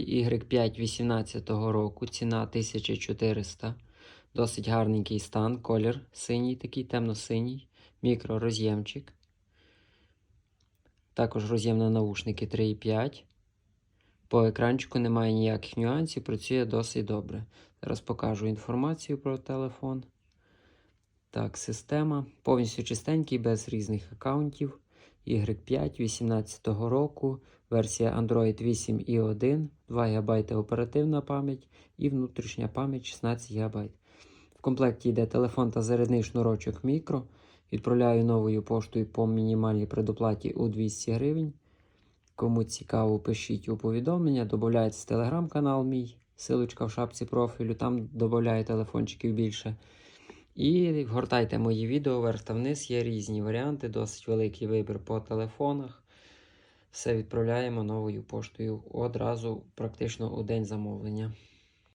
Huawei Y5 18 року, ціна 1400. Досить гарненький стан, колір синій, такий темно-синій, мікророз'ємчик. Також роз'єм на наушники 3,5. По екранчику немає ніяких нюансів, працює досить добре. Зараз покажу інформацію про телефон. Так, система. Повністю чистенький, без різних аккаунтів. Y5 18 року. Версія Android 8.1, 2 ГБ оперативна пам'ять і внутрішня пам'ять 16 ГБ. В комплекті йде телефон та зарядний шнурочок мікро. Відправляю новою поштою по мінімальній предоплаті у 200 гривень. Кому цікаво, пишіть у повідомлення, додається телеграм-канал мій, силочка в шапці профілю, там додаю телефончиків більше. І гортайте мої відео вверх та вниз, є різні варіанти, досить великий вибір по телефонах. Все відправляємо новою поштою одразу, практично у день замовлення.